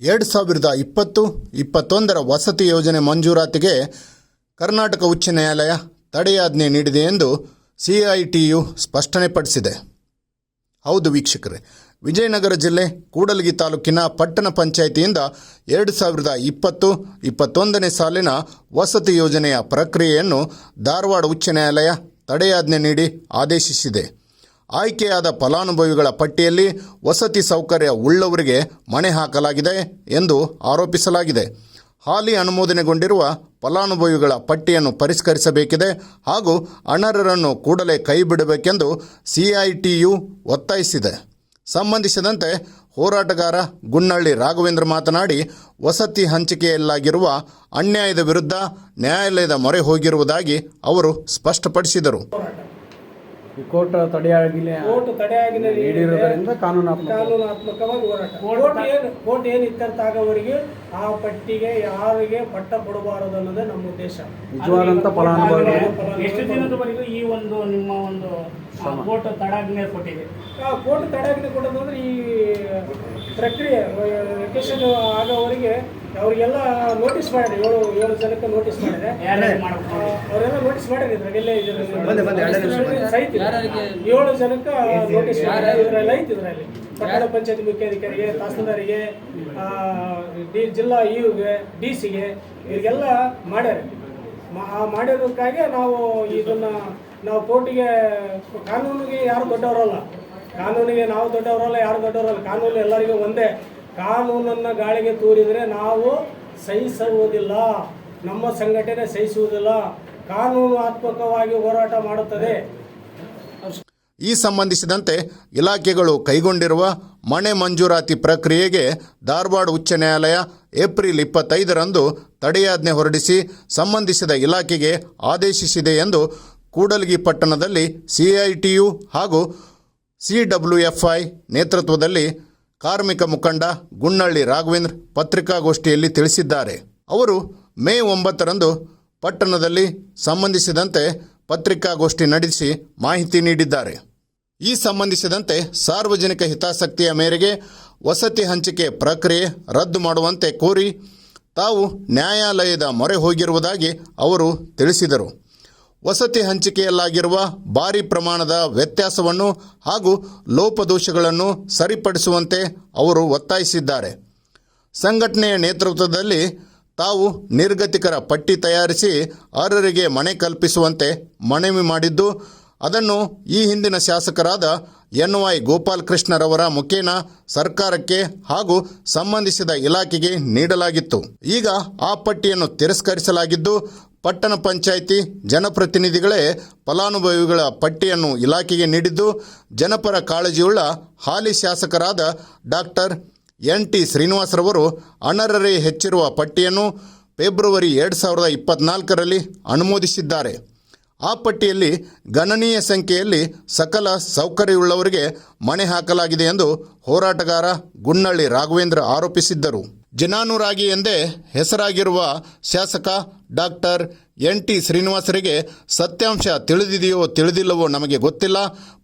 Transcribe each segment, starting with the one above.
ಎರಡು ಸಾವಿರದ ಇಪ್ಪತ್ತು, ಇಪ್ಪತ್ತೊಂದರ ವಸತಿ ಯೋಜನೆ ಮಂಜೂರಾತಿಗೆ ಕರ್ನಾಟಕ ಉಚ್ಚ ನ್ಯಾಯಾಲಯ ತಡೆಯಾಜ್ಞೆ ನೀಡಿದೆ ಎಂದು ಸಿಐಟಿಯು ಸ್ಪಷ್ಟನೆಪಡಿಸಿದೆ. ಹೌದು ವೀಕ್ಷಕರೇ, ವಿಜಯನಗರ ಜಿಲ್ಲೆ ಕೂಡಲಗಿ ತಾಲೂಕಿನ ಪಟ್ಟಣ ಪಂಚಾಯಿತಿಯಿಂದ ಎರಡು ಸಾವಿರದ ಇಪ್ಪತ್ತು, ಇಪ್ಪತ್ತೊಂದನೇ ಸಾಲಿನ ವಸತಿ ಯೋಜನೆಯ ಪ್ರಕ್ರಿಯೆಯನ್ನು ಧಾರವಾಡ ಉಚ್ಚ ನ್ಯಾಯಾಲಯ ತಡೆಯಾಜ್ಞೆ ನೀಡಿ ಆದೇಶಿಸಿದೆ. ಆಯ್ಕೆಯಾದ ಫಲಾನುಭವಿಗಳ ಪಟ್ಟಿಯಲ್ಲಿ ವಸತಿ ಸೌಕರ್ಯ ಉಳ್ಳವರಿಗೆ ಮಣೆ ಹಾಕಲಾಗಿದೆ ಎಂದು ಆರೋಪಿಸಲಾಗಿದೆ. ಹಾಲಿ ಅನುಮೋದನೆಗೊಂಡಿರುವ ಫಲಾನುಭವಿಗಳ ಪಟ್ಟಿಯನ್ನು ಪರಿಷ್ಕರಿಸಬೇಕಿದೆ ಹಾಗೂ ಅನರ್ಹರನ್ನು ಕೂಡಲೇ ಕೈಬಿಡಬೇಕೆಂದು ಸಿಐಟಿಯು ಒತ್ತಾಯಿಸಿದೆ. ಸಂಬಂಧಿಸಿದಂತೆ ಹೋರಾಟಗಾರ ಗುನ್ನಳ್ಳಿ ರಾಘವೇಂದ್ರ ಮಾತನಾಡಿ, ವಸತಿ ಹಂಚಿಕೆಯಲ್ಲಾಗಿರುವ ಅನ್ಯಾಯದ ವಿರುದ್ಧ ನ್ಯಾಯಾಲಯದ ಮೊರೆ ಹೋಗಿರುವುದಾಗಿ ಅವರು ಸ್ಪಷ್ಟಪಡಿಸಿದರು. ಈ ಕೋರ್ಟ್ ತಡೆಯಾಗಿಲ್ಲ ಕೋರ್ಟ್ ತಡೆಯಾಗಿಲ್ಲ ನೀಡಿರುವುದರಿಂದ ಕಾನೂನಾತ್ಮಕ. ಕಾನೂನಾತ್ಮಕವಾಗಿ ಹೋರಾಟ. ಕೋರ್ಟ್ ಏನು ಕೋರ್ಟ್ ಏನು ಇತ್ಯರ್ಥ ಆಗೋವರೆಗೆ ಆ ಪಟ್ಟಿಗೆ ಯಾರಿಗೆ ಪಟ್ಟ ಕೊಡಬಾರದು ಅನ್ನೋದೇ ನಮ್ಮ ಉದ್ದೇಶ. ನಿಜವಾದಂಥ ಫಲಾನುಭವಿ ಎಷ್ಟು ದಿನದವರೆಗೂ ಈ ಒಂದು ನಿಮ್ಮ ಒಂದು ಕೋರ್ಟ್ ತಡಾಜ್ಞೆ ಕೊಟ್ಟಿದೆ. ಆ ಕೋರ್ಟ್ ತಡಾಜ್ಞೆ ಕೊಡೋದಂದ್ರೆ ಈ ಪ್ರಕ್ರಿಯೆ ವೆಕೇಶನ್ ಆಗೋವರೆಗೆ ಅವರಿಗೆಲ್ಲ ನೋಟಿಸ್ ಮಾಡಿದೆ. ಏಳು ಏಳು ಜನಕ್ಕೆ ನೋಟಿಸ್ ಮಾಡಿದೆ. ಅವರೆಲ್ಲ ನೋಟಿಸ್ ಮಾಡಿದ್ರು ಇದ್ರಾಗೆಲ್ಲ ಬಂದೆ, ಬಂದೆ, ಎರಡೇ ನಿಮಿಷ ಬಂದೆ. ಸಹಿತ ಏಳು ಜನಕ್ಕೆ ನೋಟಿಸ್ ಮಾಡಿದ್ರೆ ಇದ್ರಲ್ಲಿ ಐತಿ ಇದರಲ್ಲಿ. ಪಟ್ಟಣ ಪಂಚಾಯತ್ ಮುಖ್ಯಾಧಿಕಾರಿಗೆ ತಹಸೀಲ್ದಾರಿಗೆ ಆ, ಡಿ ಜಿಲ್ಲಾ ಇಗೆ ಡಿ ಸಿಗೆ ಇವರಿಗೆಲ್ಲ ಮಾಡ್ಯಾರ. ಆ ಮಾಡಿರೋದಕ್ಕಾಗಿ ನಾವು ಇದನ್ನ ನಾವು ಕೋರ್ಟಿಗೆ ಕಾನೂನಿಗೆ ಯಾರು ದೊಡ್ಡವರಲ್ಲ. ಕಾನೂನಿಗೆ ನಾವು ದೊಡ್ಡವರಲ್ಲ, ಯಾರು ದೊಡ್ಡವರಲ್ಲ. ಕಾನೂನು ಎಲ್ಲರಿಗೂ ಒಂದೇ. ಕಾನೂನನ್ನು ಗಾಳಿಗೆ ತೂರಿದರೆ ನಾವು ಸಹಿಸುವುದಿಲ್ಲ ನಮ್ಮ ಸಂಘಟನೆ ಸಹಿಸುವುದಿಲ್ಲ. ಕಾನೂನಾತ್ಮಕವಾಗಿ ಹೋರಾಟ ಮಾಡುತ್ತದೆ. ಈ ಸಂಬಂಧಿಸಿದಂತೆ ಇಲಾಖೆಗಳು ಕೈಗೊಂಡಿರುವ ಮನೆ ಮಂಜೂರಾತಿ ಪ್ರಕ್ರಿಯೆಗೆ ಧಾರವಾಡ ಉಚ್ಚ ನ್ಯಾಯಾಲಯ ಏಪ್ರಿಲ್ ಇಪ್ಪತ್ತೈದರಂದು ತಡೆಯಾಜ್ಞೆ ಹೊರಡಿಸಿ ಸಂಬಂಧಿಸಿದ ಇಲಾಖೆಗೆ ಆದೇಶಿಸಿದೆ ಎಂದು ಕೂಡಲಗಿ ಪಟ್ಟಣದಲ್ಲಿ ಸಿಐಟಿಯು ಹಾಗೂ ಸಿಡಬ್ಲ್ಯೂಎಫ್ಐ ನೇತೃತ್ವದಲ್ಲಿ ಕಾರ್ಮಿಕ ಮುಖಂಡ ಗುನ್ನಳ್ಳಿ ರಾಘವೇಂದ್ರ ಪತ್ರಿಕಾಗೋಷ್ಠಿಯಲ್ಲಿ ತಿಳಿಸಿದ್ದಾರೆ. ಅವರು ಮೇ ಒಂಬತ್ತರಂದು ಪಟ್ಟಣದಲ್ಲಿ ಸಂಬಂಧಿಸಿದಂತೆ ಪತ್ರಿಕಾಗೋಷ್ಠಿ ನಡೆಸಿ ಮಾಹಿತಿ ನೀಡಿದ್ದಾರೆ. ಈ ಸಂಬಂಧಿಸಿದಂತೆ ಸಾರ್ವಜನಿಕ ಹಿತಾಸಕ್ತಿಯ ಮೇರೆಗೆ ವಸತಿ ಹಂಚಿಕೆ ಪ್ರಕ್ರಿಯೆ ರದ್ದು ಮಾಡುವಂತೆ ಕೋರಿ ತಾವು ನ್ಯಾಯಾಲಯದ ಮೊರೆ ಹೋಗಿರುವುದಾಗಿ ಅವರು ತಿಳಿಸಿದರು. ವಸತಿ ಹಂಚಿಕೆಯಲ್ಲಾಗಿರುವ ಭಾರಿ ಪ್ರಮಾಣದ ವ್ಯತ್ಯಾಸವನ್ನು ಹಾಗೂ ಲೋಪದೋಷಗಳನ್ನು ಸರಿಪಡಿಸುವಂತೆ ಅವರು ಒತ್ತಾಯಿಸಿದ್ದಾರೆ. ಸಂಘಟನೆಯ ನೇತೃತ್ವದಲ್ಲಿ ತಾವು ನಿರ್ಗತಿಕರ ಪಟ್ಟಿ ತಯಾರಿಸಿ ಅರ್ಹರಿಗೆ ಮನೆ ಕಲ್ಪಿಸುವಂತೆ ಮನವಿ ಮಾಡಿದ್ದು, ಅದನ್ನು ಈ ಹಿಂದಿನ ಶಾಸಕರಾದ ಎನ್ ವೈ ಗೋಪಾಲಕೃಷ್ಣರವರ ಮುಖೇನ ಸರ್ಕಾರಕ್ಕೆ ಹಾಗೂ ಸಂಬಂಧಿಸಿದ ಇಲಾಖೆಗೆ ನೀಡಲಾಗಿತ್ತು. ಈಗ ಆ ಪಟ್ಟಿಯನ್ನು ತಿರಸ್ಕರಿಸಲಾಗಿದ್ದು ಪಟ್ಟಣ ಪಂಚಾಯಿತಿ ಜನಪ್ರತಿನಿಧಿಗಳೇ ಫಲಾನುಭವಿಗಳ ಪಟ್ಟಿಯನ್ನು ಇಲಾಖೆಗೆ ನೀಡಿದ್ದು, ಜನಪರ ಕಾಳಜಿಯುಳ್ಳ ಹಾಲಿ ಶಾಸಕರಾದ ಡಾಕ್ಟರ್ ಎನ್ ಟಿ ಶ್ರೀನಿವಾಸರವರು ಅನರ್ಹರೇ ಹೆಚ್ಚಿರುವ ಪಟ್ಟಿಯನ್ನು ಫೆಬ್ರವರಿ ಎರಡು ಸಾವಿರದ ಇಪ್ಪತ್ನಾಲ್ಕರಲ್ಲಿ ಅನುಮೋದಿಸಿದ್ದಾರೆ. ಆ ಪಟ್ಟಿಯಲ್ಲಿ ಗಣನೀಯ ಸಂಖ್ಯೆಯಲ್ಲಿ ಸಕಲ ಸೌಕರ್ಯವುಳ್ಳವರಿಗೆ ಮಣೆ ಹಾಕಲಾಗಿದೆ ಎಂದು ಹೋರಾಟಗಾರ ಗುನ್ನಳ್ಳಿ ರಾಘವೇಂದ್ರ ಆರೋಪಿಸಿದ್ದರು. ಜನಾನುರಾಗಿ ಎಂದೇ ಹೆಸರಾಗಿರುವ ಶಾಸಕ ಡಾಕ್ಟರ್ ಎನ್ ಟಿ ಶ್ರೀನಿವಾಸರಿಗೆ ಸತ್ಯಾಂಶ ತಿಳಿದಿದೆಯೋ ತಿಳಿದಿಲ್ಲವೋ ನಮಗೆ ಗೊತ್ತಿಲ್ಲ.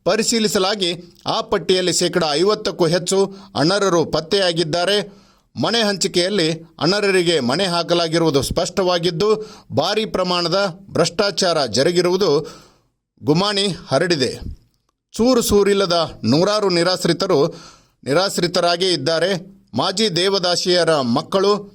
ಪರಿಶೀಲಿಸಲಾಗಿ ಆ ಪಟ್ಟಿಯಲ್ಲಿ ಶೇಕಡ ಐವತ್ತಕ್ಕೂ ಹೆಚ್ಚು ಅನರ್ಹರು ಪತ್ತೆಯಾಗಿದ್ದಾರೆ. ಮನೆ ಹಂಚಿಕೆಯಲ್ಲಿ ಅನರ್ಹರಿಗೆ ಮನೆ ಹಾಕಲಾಗಿರುವುದು ಸ್ಪಷ್ಟವಾಗಿದ್ದು, ಭಾರೀ ಪ್ರಮಾಣದ ಭ್ರಷ್ಟಾಚಾರ ಜರುಗಿರುವುದು ಗುಮಾನಿ ಹರಡಿದೆ. ಚೂರು ಸೂರಿಲ್ಲದ ನೂರಾರು ನಿರಾಶ್ರಿತರು ನಿರಾಶ್ರಿತರಾಗೇ ಇದ್ದಾರೆ. ಮಾಜಿ ದೇವದಾಸಿಯರ ಮಕ್ಕಳು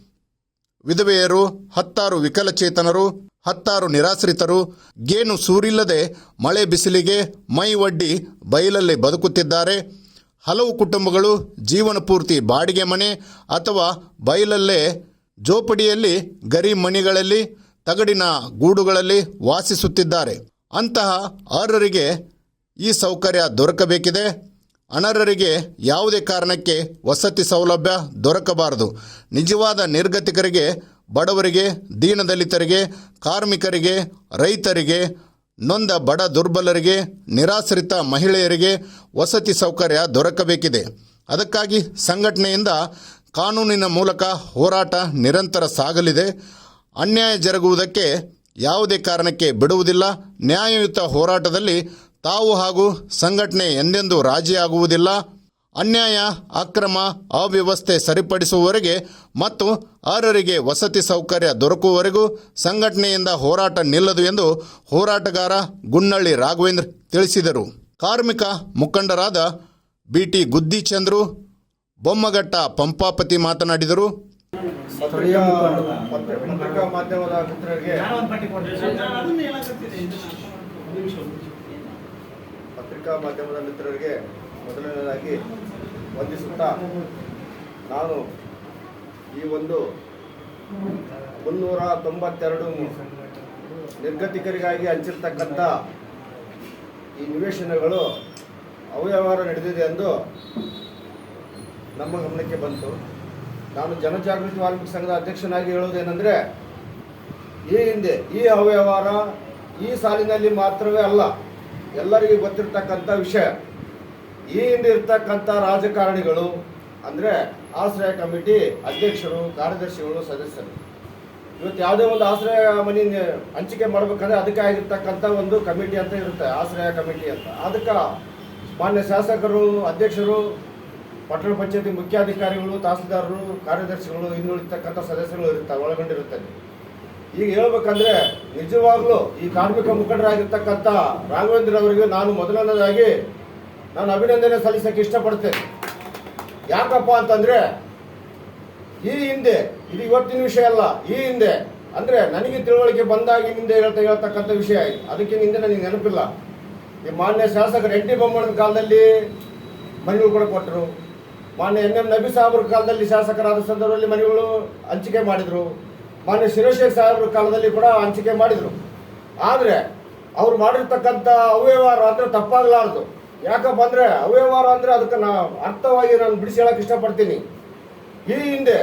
ವಿಧವೆಯರು, ಹತ್ತಾರು ವಿಕಲಚೇತನರು, ಹತ್ತಾರು ನಿರಾಶ್ರಿತರು, ಗೇನು ಸೂರಿಲ್ಲದೆ ಮಳೆ ಬಿಸಿಲಿಗೆ ಮೈ ಒಡ್ಡಿ ಬಯಲಲ್ಲಿ ಬದುಕುತ್ತಿದ್ದಾರೆ. ಹಲವು ಕುಟುಂಬಗಳು ಜೀವನ ಪೂರ್ತಿ ಬಾಡಿಗೆ ಮನೆ ಅಥವಾ ಬಯಲಲ್ಲೇ ಜೋಪಡಿಯಲ್ಲಿ, ಗರಿ ಮಣಿಗಳಲ್ಲಿ, ತಗಡಿನ ಗೂಡುಗಳಲ್ಲಿ ವಾಸಿಸುತ್ತಿದ್ದಾರೆ. ಅಂತಹ ಅರ್ಹರಿಗೆ ಈ ಸೌಕರ್ಯ ದೊರಕಬೇಕಿದೆ. ಅನರ್ಹರಿಗೆ ಯಾವುದೇ ಕಾರಣಕ್ಕೆ ವಸತಿ ಸೌಲಭ್ಯ ದೊರಕಬಾರದು. ನಿಜವಾದ ನಿರ್ಗತಿಕರಿಗೆ, ಬಡವರಿಗೆ, ದೀನದಲಿತರಿಗೆ, ಕಾರ್ಮಿಕರಿಗೆ, ರೈತರಿಗೆ, ನೊಂದ ಬಡ ದುರ್ಬಲರಿಗೆ, ನಿರಾಶ್ರಿತ ಮಹಿಳೆಯರಿಗೆ ವಸತಿ ಸೌಕರ್ಯ ದೊರಕಬೇಕಿದೆ. ಅದಕ್ಕಾಗಿ ಸಂಘಟನೆಯಿಂದ ಕಾನೂನಿನ ಮೂಲಕ ಹೋರಾಟ ನಿರಂತರ ಸಾಗಲಿದೆ. ಅನ್ಯಾಯ ಜರುಗುವುದಕ್ಕೆ ಯಾವುದೇ ಕಾರಣಕ್ಕೆ ಬಿಡುವುದಿಲ್ಲ. ನ್ಯಾಯಯುತ ಹೋರಾಟದಲ್ಲಿ ತಾವು ಹಾಗೂ ಸಂಘಟನೆ ಎಂದೆಂದೂ ರಾಜಿಯಾಗುವುದಿಲ್ಲ. ಅನ್ಯಾಯ, ಅಕ್ರಮ, ಅವ್ಯವಸ್ಥೆ ಸರಿಪಡಿಸುವವರೆಗೆ ಮತ್ತು ಅರ್ಹರಿಗೆ ವಸತಿ ಸೌಕರ್ಯ ದೊರಕುವವರೆಗೂ ಸಂಘಟನೆಯಿಂದ ಹೋರಾಟ ನಿಲ್ಲದು ಎಂದು ಹೋರಾಟಗಾರ ಗುನ್ನಳ್ಳಿ ರಾಘವೇಂದ್ರ ತಿಳಿಸಿದರು. ಕಾರ್ಮಿಕ ಮುಖಂಡರಾದ ಬಿಟಿ ಗುದ್ದಿಚಂದ್ರು, ಬೊಮ್ಮಘಟ್ಟ ಪಂಪಾಪತಿ ಮಾತನಾಡಿದರು. ಪತ್ರಿಕಾ ಮಾಧ್ಯಮದ ಪತ್ರಿಕಾ ಮಾಧ್ಯಮದ ಮಿತ್ರರಿಗೆ ಮೊದಲನೇದಾಗಿ ವಂದಿಸುತ್ತಾ ನಾನು ಈ ಒಂದು ಮುನ್ನೂರ ತೊಂಬತ್ತೆರಡು ನಿರ್ಗತಿಕರಿಗಾಗಿ ಹಂಚಿರ್ತಕ್ಕಂಥ ಈ ನಿವೇಶನಗಳು ಅವ್ಯವಹಾರ ನಡೆದಿದೆ ಎಂದು ನಮ್ಮ ಗಮನಕ್ಕೆ ಬಂತು. ನಾನು ಜನಜಾಗೃತಿ ವಾಲ್ಮೀಕಿ ಸಂಘದ ಅಧ್ಯಕ್ಷನಾಗಿ ಹೇಳುವುದೇನೆಂದರೆ, ಈ ಹಿಂದೆ ಈ ಅವ್ಯವಹಾರ ಈ ಸಾಲಿನಲ್ಲಿ ಮಾತ್ರವೇ ಅಲ್ಲ ಎಲ್ಲರಿಗೂ ಗೊತ್ತಿರ್ತಕ್ಕಂಥ ವಿಷಯ. ಈ ಹಿಂದೆ ಇರ್ತಕ್ಕಂಥ ರಾಜಕಾರಣಿಗಳು, ಅಂದರೆ ಆಶ್ರಯ ಕಮಿಟಿ ಅಧ್ಯಕ್ಷರು, ಕಾರ್ಯದರ್ಶಿಗಳು, ಸದಸ್ಯರು. ಇವತ್ತು ಯಾವುದೇ ಒಂದು ಆಶ್ರಯ ಮನೆ ಹಂಚಿಕೆ ಮಾಡ್ಬೇಕಂದ್ರೆ ಅದಕ್ಕೆ ಆಗಿರ್ತಕ್ಕಂಥ ಒಂದು ಕಮಿಟಿ ಅಂತ ಇರುತ್ತೆ, ಆಶ್ರಯ ಕಮಿಟಿ ಅಂತ. ಅದಕ್ಕೆ ಮಾನ್ಯ ಶಾಸಕರು, ಅಧ್ಯಕ್ಷರು, ಪಟ್ಟಣ ಪಂಚಾಯತಿ ಮುಖ್ಯಾಧಿಕಾರಿಗಳು, ತಹಸೀಲ್ದಾರರು, ಕಾರ್ಯದರ್ಶಿಗಳು, ಇನ್ನುಳಿತಕ್ಕಂಥ ಸದಸ್ಯರು ಇರುತ್ತೆ ಒಳಗೊಂಡಿರುತ್ತದೆ ಈಗ ಹೇಳ್ಬೇಕಂದ್ರೆ ನಿಜವಾಗ್ಲೂ ಈ ಕಾರ್ಮಿಕ ಮುಖಂಡರಾಗಿರ್ತಕ್ಕಂಥ ರಾಘವೇಂದ್ರ ಅವರಿಗೆ ನಾನು ಮೊದಲನೇದಾಗಿ ನಾನು ಅಭಿನಂದನೆ ಸಲ್ಲಿಸಕ್ಕೆ ಇಷ್ಟಪಡ್ತೇನೆ. ಯಾಕಪ್ಪ ಅಂತಂದ್ರೆ ಈ ಹಿಂದೆ, ಇದು ಇವತ್ತಿನ ವಿಷಯ ಅಲ್ಲ, ಈ ಹಿಂದೆ, ಅಂದ್ರೆ ನನಗೆ ತಿಳುವಳಿಕೆ ಬಂದಾಗಿನಿಂದ ಹೇಳ್ತಾ ಹೇಳ್ತಕ್ಕಂಥ ವಿಷಯ. ಅದಕ್ಕೆ ಹಿಂದೆ ನನಗೆ ನೆನಪಿಲ್ಲ. ಈ ಮಾನ್ಯ ಶಾಸಕರು ಎನ್ ಟಿ ಬೊಮ್ಮಣ್ಣನ ಕಾಲದಲ್ಲಿ ಮನೆಗಳು ಕೂಡ ಕೊಟ್ಟರು. ಮಾನ್ಯ ಎನ್ ಎಂ ನಬಿ ಸಾಹೇಬ್ರ ಕಾಲದಲ್ಲಿ ಶಾಸಕರಾದ ಸಂದರ್ಭದಲ್ಲಿ ಮನೆಗಳು ಹಂಚಿಕೆ ಮಾಡಿದರು. ಮಾನ್ಯ ಶಿರೋಶೇಖ ಸಾಹೇಬ್ರ ಕಾಲದಲ್ಲಿ ಕೂಡ ಹಂಚಿಕೆ ಮಾಡಿದರು. ಆದರೆ ಅವ್ರು ಮಾಡಿರ್ತಕ್ಕಂಥ ಅವ್ಯವಹಾರ ಅಂದರೆ ತಪ್ಪಾಗಲಾರ್ದು. ಯಾಕಪ್ಪ ಅಂದರೆ ಅವ್ಯವಹಾರ ಅಂದರೆ ಅದಕ್ಕೆ ನಾ ಅರ್ಥವಾಗಿ ನಾನು ಬಿಡಿಸಿ ಹೇಳಕ್ಕೆ ಇಷ್ಟಪಡ್ತೀನಿ. ಈ ಹಿಂದೆ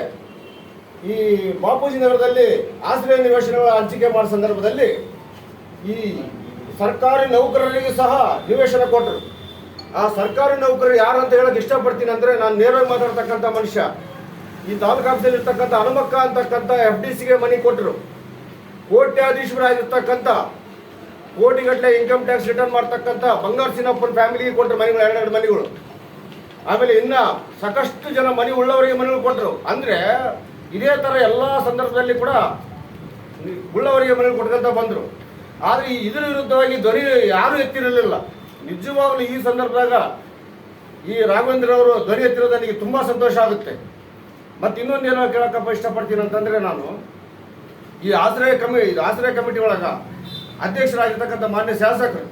ಈ ಬಾಪೂಜಿ ನಗರದಲ್ಲಿ ಆಶ್ರಯ ನಿವೇಶನಗಳ ಹಂಚಿಕೆ ಮಾಡೋ ಸಂದರ್ಭದಲ್ಲಿ ಈ ಸರ್ಕಾರಿ ನೌಕರರಿಗೆ ಸಹ ನಿವೇಶನ ಕೊಟ್ಟರು ಆ ಸರ್ಕಾರಿ ನೌಕರರು ಯಾರು ಅಂತ ಹೇಳಕ್ ಇಷ್ಟಪಡ್ತೀನಿ ಅಂದ್ರೆ ನಾನು ನೇರವಾಗಿ ಮಾತಾಡ್ತಕ್ಕಂಥ ಮನುಷ್ಯ. ಈ ತಾಲೂಕು ಆಫೀಸಲ್ಲಿ ಇರ್ತಕ್ಕಂಥ ಹನುಮಕ್ಕ ಅಂತಕ್ಕಂಥ ಎಫ್ ಡಿ ಸಿಗೆ ಮನಿ ಕೊಟ್ಟರು. ಕೋಟ್ಯಾಧೀಶರಾಗಿರ್ತಕ್ಕಂಥ ಕೋಟಿಗಟ್ಟಲೆ ಇನ್ಕಮ್ ಟ್ಯಾಕ್ಸ್ ರಿಟರ್ನ್ ಮಾಡ್ತಕ್ಕಂಥ ಬಂಗಾರ ಸಿನ್ನಪ್ಪನ ಫ್ಯಾಮಿಲಿಗೆ ಕೊಟ್ಟರು ಮನೆಗಳು, ಎರಡೆರಡು ಮನೆಗಳು. ಆಮೇಲೆ ಇನ್ನ ಸಾಕಷ್ಟು ಜನ ಮನೆ ಉಳ್ಳವರಿಗೆ ಮನೆಗಳು ಕೊಟ್ಟರು. ಅಂದ್ರೆ ಇದೇ ತರ ಎಲ್ಲ ಸಂದರ್ಭದಲ್ಲಿ ಕೂಡ ಉಳ್ಳವರಿಗೆ ಮನೆಗಳು ಕೊಟ್ಕೊಂತ ಬಂದ್ರು. ಆದ್ರೆ ಇದ್ರ ವಿರುದ್ಧವಾಗಿ ಧ್ವನಿ ಯಾರು ಎತ್ತಿರಲಿಲ್ಲ. ನಿಜವಾಗಲೂ ಈ ಸಂದರ್ಭದಾಗ ಈ ರಾಘವೇಂದ್ರ ಅವರು ಧ್ವನಿ ಎತ್ತಿರೋದು ನನಗೆ ತುಂಬಾ ಸಂತೋಷ ಆಗುತ್ತೆ. ಮತ್ತೆ ಇನ್ನೊಂದು ಏನೋ ಕೇಳೋಕ್ಕಪ್ಪ ಇಷ್ಟಪಡ್ತೀನಿ ಅಂತಂದ್ರೆ ನಾನು ಈ ಆಶ್ರಯ ಕಮಿ ಆಶ್ರಯ ಕಮಿಟಿ ಒಳಗ ಅಧ್ಯಕ್ಷರಾಗಿರ್ತಕ್ಕಂಥ ಮಾನ್ಯ ಶಾಸಕರು,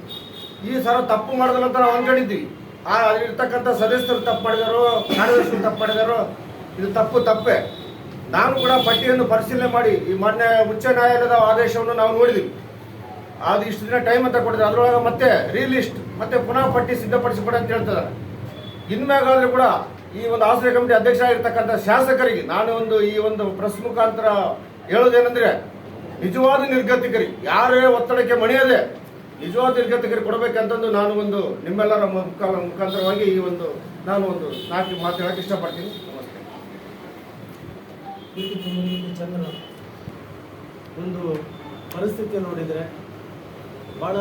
ಈ ಸಲ ತಪ್ಪು ಮಾಡಿದ್ರು ಅಂತ ನಾವು ಅನ್ಕೊಂಡಿದ್ವಿ ಆ, ಅಲ್ಲಿರ್ತಕ್ಕಂಥ ಸದಸ್ಯರು ತಪ್ಪು ಮಾಡಿದಾರೋ ಕಾರ್ಯದರ್ಶಿಗಳು ತಪ್ಪು ಮಾಡಿದಾರೋ, ಇದು ತಪ್ಪು ತಪ್ಪೇ. ನಾನು ಕೂಡ ಪಟ್ಟಿಯನ್ನು ಪರಿಶೀಲನೆ ಮಾಡಿ, ಈ ಮಾನ್ಯ ಉಚ್ಚ ನ್ಯಾಯಾಲಯದ ಆದೇಶವನ್ನು ನಾವು ನೋಡಿದ್ವಿ. ಅದು ಇಷ್ಟು ದಿನ ಟೈಮ್ ಅಂತ ಕೊಟ್ಟಿದ್ರು ಅದರೊಳಗೆ ಮತ್ತೆ ರೀಲಿಸ್ಟ್ ಮತ್ತೆ ಪುನಃ ಪಟ್ಟಿ ಸಿದ್ಧಪಡಿಸಿಕೊಡಿ ಅಂತ ಹೇಳ್ತಾರೆ ಇನ್ಮ್ಯಾಗಾದ್ರೂ ಕೂಡ ಈ ಒಂದು ಆಶ್ರಯ ಕಮಿಟಿ ಅಧ್ಯಕ್ಷ ಆಗಿರ್ತಕ್ಕಂಥ ಶಾಸಕರಿಗೆ ನಾನು ಒಂದು ಈ ಒಂದು ಪ್ರೆಸ್ ಮುಖಾಂತರ ಹೇಳೋದೇನೆಂದ್ರೆ ನಿಜವಾದ ನಿರ್ಗತಿಕರಿ, ಯಾರೇ ಒತ್ತಡಕ್ಕೆ ಮಣಿಯದೆ ನಿಜವಾದ ನಿರ್ಗತಿಕರಿಗೆ ಕೊಡಬೇಕಂತಂದು ನಾನು ಒಂದು ನಿಮ್ಮೆಲ್ಲರ ಮುಖ ಮುಖಾಂತರವಾಗಿ ಈ ಒಂದು, ನಾನು ಒಂದು ನಾಲ್ಕು ಮಾತು ಹೇಳಕ್ಕೆ ಇಷ್ಟಪಡ್ತೀನಿ. ನಮಸ್ತೆ. ಚಂದ್ರ, ಒಂದು ಪರಿಸ್ಥಿತಿ ನೋಡಿದರೆ ಭಾಳ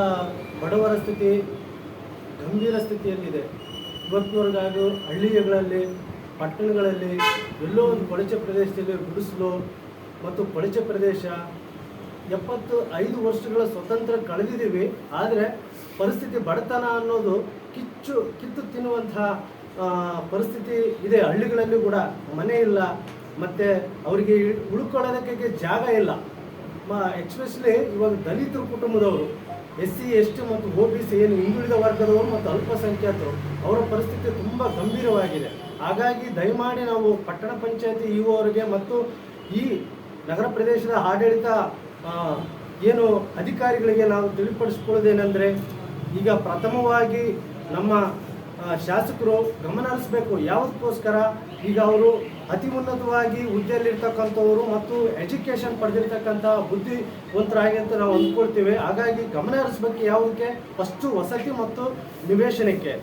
ಬಡವರ ಸ್ಥಿತಿ, ಗಂಭೀರ ಸ್ಥಿತಿಯಲ್ಲಿದೆ. ಇವತ್ತಿನವರೆಗಾಗೂ ಹಳ್ಳಿಗಳಲ್ಲಿ, ಪಟ್ಟಣಗಳಲ್ಲಿ ಎಲ್ಲೋ ಒಂದು ಕೊಳಚೆ ಪ್ರದೇಶದಲ್ಲಿ ಗುಡಿಸಲು ಮತ್ತು ಕೊಳಚೆ ಪ್ರದೇಶ ಎಪ್ಪತ್ತು ಐದು ವರ್ಷಗಳ ಸ್ವತಂತ್ರ ಕಳೆದಿದ್ದೀವಿ. ಆದರೆ ಪರಿಸ್ಥಿತಿ ಬಡತನ ಅನ್ನೋದು ಕಿಚ್ಚು, ಕಿತ್ತು ತಿನ್ನುವಂತಹ ಪರಿಸ್ಥಿತಿ ಇದೆ. ಹಳ್ಳಿಗಳಲ್ಲಿ ಕೂಡ ಮನೆ ಇಲ್ಲ. ಮತ್ತು ಅವರಿಗೆ ಉಳ್ಕೊಳ್ಳೋದಕ್ಕೆ ಜಾಗ ಇಲ್ಲ. ಎಕ್ಸ್ಪೆಷಲಿ ಇವಾಗ ದಲಿತರು ಕುಟುಂಬದವರು. ಎಸ್ ಸಿ ಎಸ್ ಟಿ ಮತ್ತು ಒ ಬಿ ಸಿ ಏನು ಹಿಂದುಳಿದ ವರ್ಗದವರು ಮತ್ತು ಅಲ್ಪಸಂಖ್ಯಾತರು, ಅವರ ಪರಿಸ್ಥಿತಿ ತುಂಬ ಗಂಭೀರವಾಗಿದೆ. ಹಾಗಾಗಿ ದಯಮಾಡಿ ನಾವು ಪಟ್ಟಣ ಪಂಚಾಯತಿ ಇ ಅವರಿಗೆ ಮತ್ತು ಈ ನಗರ ಪ್ರದೇಶದ ಆಡಳಿತ ಏನು ಅಧಿಕಾರಿಗಳಿಗೆ ನಾವು ತಿಳಿಪಡಿಸ್ಕೊಳ್ಳೋದೇನೆಂದರೆ, ಈಗ ಪ್ರಥಮವಾಗಿ ನಮ್ಮ ಶಾಸಕರು ಗಮನ ಹರಿಸ್ಬೇಕು ಯಾವುದಕ್ಕೋಸ್ಕರ ಈಗ ಅವರು ಅತಿ ಉನ್ನತವಾಗಿ ಹುದ್ದೆಯಲ್ಲಿರ್ತಕ್ಕಂಥವರು ಮತ್ತು ಎಜುಕೇಷನ್ ಪಡೆದಿರ್ತಕ್ಕಂಥ ಬುದ್ಧಿವಂತರಾಗಿ ಅಂತ ನಾವು ಅಂದ್ಕೊಳ್ತೀವಿ. ಹಾಗಾಗಿ ಗಮನ ಹರಿಸ್ಬೇಕು ಯಾವುದಕ್ಕೆ? ಫಸ್ಟು ವಸತಿ ಮತ್ತು ನಿವೇಶನಕ್ಕೆ.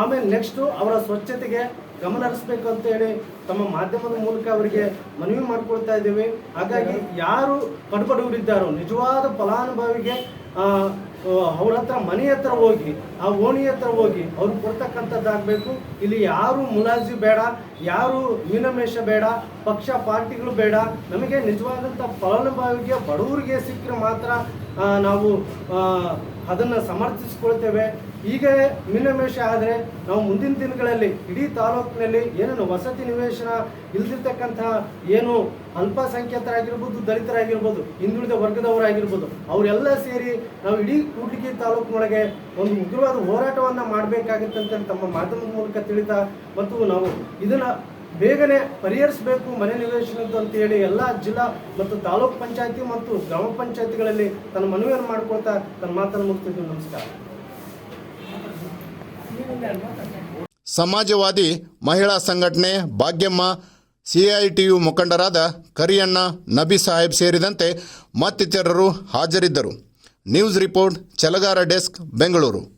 ಆಮೇಲೆ ನೆಕ್ಸ್ಟು ಅವರ ಸ್ವಚ್ಛತೆಗೆ ಗಮನ ಹರಿಸ್ಬೇಕು ಅಂತ ಹೇಳಿ ತಮ್ಮ ಮಾಧ್ಯಮದ ಮೂಲಕ ಅವರಿಗೆ ಮನವಿ ಮಾಡಿಕೊಳ್ತಾ ಇದ್ದೇವೆ. ಹಾಗಾಗಿ ಯಾರು ಪಡ್ಬಡವರಿದ್ದಾರೋ ನಿಜವಾದ ಫಲಾನುಭವಿಗೆ ಅವ್ರ ಹತ್ರ ಮನೆ ಹತ್ರ ಹೋಗಿ, ಆ ಓಣಿ ಹತ್ರ ಹೋಗಿ ಅವ್ರು ಕೊಡ್ತಕ್ಕಂಥದ್ದಾಗಬೇಕು. ಇಲ್ಲಿ ಯಾರು ಮುಲಾಜಿ ಬೇಡ, ಯಾರು ಮೀನಮೇಷ ಬೇಡ, ಪಕ್ಷ ಪಾರ್ಟಿಗಳು ಬೇಡ. ನಮಗೆ ನಿಜವಾದಂಥ ಫಲಾನುಭವಿಗೆ, ಬಡವರಿಗೆ ಸಿಕ್ಕರೆ ಮಾತ್ರ ನಾವು ಅದನ್ನು ಸಮರ್ಥಿಸ್ಕೊಳ್ತೇವೆ. ಈಗ ಮಿನಮೇಷ ಆದರೆ ನಾವು ಮುಂದಿನ ದಿನಗಳಲ್ಲಿ ಇಡೀ ತಾಲೂಕಿನಲ್ಲಿ ಏನೇನು ವಸತಿ ನಿವೇಶನ ಇಲ್ದಿರ್ತಕ್ಕಂತಹ ಏನು ಅಲ್ಪಸಂಖ್ಯಾತರಾಗಿರ್ಬೋದು, ದಲಿತರಾಗಿರ್ಬೋದು, ಹಿಂದುಳಿದ ವರ್ಗದವರಾಗಿರ್ಬೋದು, ಅವರೆಲ್ಲ ಸೇರಿ ನಾವು ಇಡೀ ಕೂಡ್ಲಿಗಿ ತಾಲೂಕಿನೊಳಗೆ ಒಂದು ಉಗ್ರವಾದ ಹೋರಾಟವನ್ನು ಮಾಡಬೇಕಾಗಿತ್ತಂತ ತಮ್ಮ ಮಾಧ್ಯಮದ ಮೂಲಕ ತಿಳಿತಾ ಮತ್ತು ನಾವು ಇದನ್ನು ಬೇಗನೆ ಪರಿಹರಿಸಬೇಕು ಮನೆ ನಿವೇಶನದ್ದು ಅಂತ ಹೇಳಿ ಎಲ್ಲ ಜಿಲ್ಲಾ ಮತ್ತು ತಾಲೂಕ್ ಪಂಚಾಯತಿ ಮತ್ತು ಗ್ರಾಮ ಪಂಚಾಯತಿಗಳಲ್ಲಿ ತನ್ನ ಮನವಿಯನ್ನು ಮಾಡ್ಕೊಳ್ತಾ ತನ್ನ ಮಾತನ್ನು ಮುಗಿಸ್ತಿದ್ವಿ. ನಮಸ್ಕಾರ. ಸಮಾಜವಾದಿ ಮಹಿಳಾ ಸಂಘಟನೆ ಭಾಗ್ಯಮ್ಮ ಸಿಐಟಿಯು ಮುಖಂಡರಾದ ಕರಿಯಣ್ಣ ನಬಿ ಸಾಹೇಬ್ ಸೇರಿದಂತೆ ಮತ್ತಿತರರು ಹಾಜರಿದ್ದರು. ನ್ಯೂಸ್ ರಿಪೋರ್ಟ್, ಚಲಗಾರ ಡೆಸ್ಕ್, ಬೆಂಗಳೂರು.